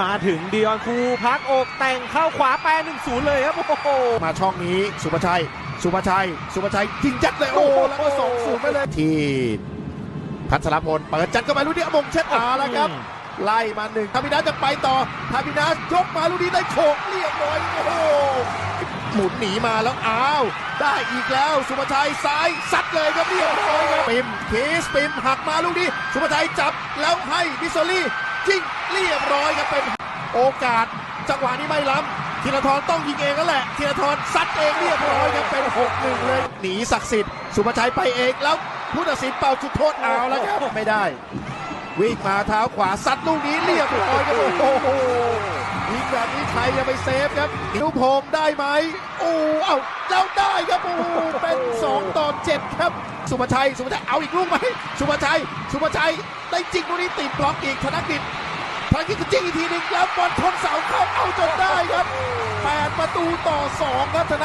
มาถึงดิออนคูพักอกแต่งเข้าขวาแปรหนึ่งศูนย์เลยครับโอ้โหมาช่องนี้สุภชัย สุภชัย สุภชัยยิงยัดเลยโอ้โหแล้วก็ส่งสูงไปเลยที่พัชรพลเปิดจัดเข้าไปลูกนี้อมงเช็ดอาแล้วครับ ไล่มาหนึ่งทามินาจะไปต่อทามินายกมาลูกนี้ได้โฉกเรียบร้อยโอ้โหหมุนหนีมาแล้วอ้าว ได้อีกแล้วสุภชัยซ้ายซัดเลยครับเรียบร้อยครับปิมคีสปิมหักมาลูกนี้ สุภชัยจับแล้วให้บิสโซลี่ ยิงเรียบร้อยครับเป็นโอกาส จังหวะนี้ไม่ล้ำธีรทรต้องยิงเองแล้วแหละธีรทรซัดเองเรียบร้อยครับเป็น6-1เลยหนีศักดิ์สิทธิ์สุภชัยไปเองแล้วผู้ตัดสินเป่าจุดโทษเอาแล้วครับไม่ได้ วิ่งมาเท้าขวาซัดลูกนี้เรียบร้อยครับโอ้โหยิงแบบนี้ใครจะไปเซฟครับนิวโพมได้ไหมโอ้เอ้าเจ้าได้ครับโอ้เป็น2ต่อ7ครับ สุภชัย สุภชัย เอาอีกลูกไหมสุภชัย สุภชัย ได้จริงลูกนี้ติดบล็อกอีกธนกิจธนกิจก็จิ้งอีกทีหนึงแล้วบอลชนเสาเข้าเอาจนได้ครับ 8 ประตูต่อ 2 ครับธน